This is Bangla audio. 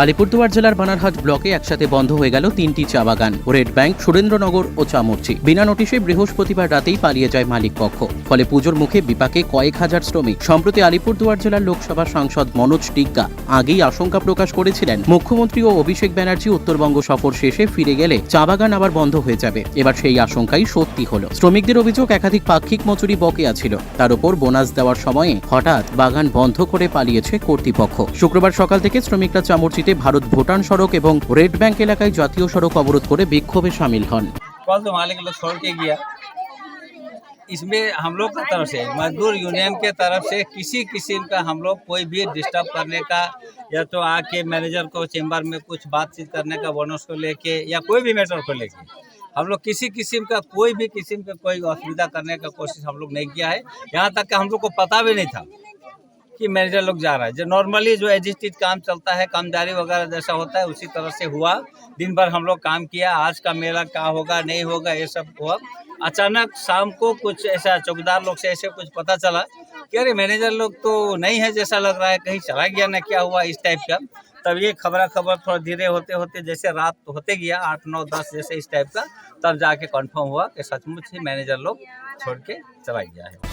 আলিপুরদুয়ার জেলার বানারহাট ব্লকে একসাথে বন্ধ হয়ে গেল তিনটি চা বাগান, রেড ব্যাংক, সুরেন্দ্রনগর ও চামর্চি বিনা নোটিশে বৃহস্পতিবার রাতেই পালিয়ে যায় মালিক পক্ষ। ফলে পুজোর মুখে বিপাকে কয়েক হাজার শ্রমিক। সম্প্রতি আলিপুরদুয়ার জেলার লোকসভা সাংসদ মনোজ টিগ্গা আগেই আশঙ্কা প্রকাশ করেছিলেন, মুখ্যমন্ত্রী ও অভিষেক ব্যানার্জি উত্তরবঙ্গ সফর শেষে ফিরে গেলে চা বাগান আবার বন্ধ হয়ে যাবে। এবার সেই আশঙ্কাই সত্যি হলো। শ্রমিকদের অভিযোগ, একাধিক পাক্ষিক মজুরি বকেয়া ছিল। তার উপর বোনাস দেওয়ার সময়ে হঠাৎ বাগান বন্ধ করে পালিয়েছে কর্তৃপক্ষ। শুক্রবার সকাল থেকে শ্রমিকরা চামরচিতে ভারত ভুটান সড়ক এবং রেড ব্যাংক এলাকায় জাতীয় সড়ক অবরোধ করে বিক্ষোভে সামিল হন कल तो मालिक लोग छोड़ के गया इसमें हम लोग की तरफ से मजदूर यूनियन के तरफ से किसी किस्म का हम लोग कोई भी डिस्टर्ब करने का या तो आके मैनेजर को चेंबर में कुछ बातचीत करने का बोनस को लेके या कोई भी मैटर को लेके हम लोग किसी किस्म का कोई भी किस्म का कोई असुविधा करने का कोशिश हम लोग नहीं किया है यहाँ तक कि हम लोग को पता भी नहीं था कि मैनेजर लोग जा रहा है। जो नॉर्मली जो एजिस्टेड काम चलता है, कामदारी वगैरह जैसा होता है, उसी तरह से हुआ। दिन भर हम लोग काम किया, आज का मेला क्या होगा, नहीं होगा, ये सब हुआ। अचानक शाम को कुछ ऐसा चौकीदार लोग से ऐसे कुछ पता चला कि अरे मैनेजर लोग तो नहीं है जैसा लग रहा है, कहीं चला गया ना, क्या हुआ इस टाइप का। तब ये खबरा खबर थोड़ा धीरे होते होते, जैसे रात होते गया, आठ, नौ, दस जैसे इस टाइप का, तब जाके कंफर्म हुआ कि सचमुच ही मैनेजर लोग छोड़ के चला गया है।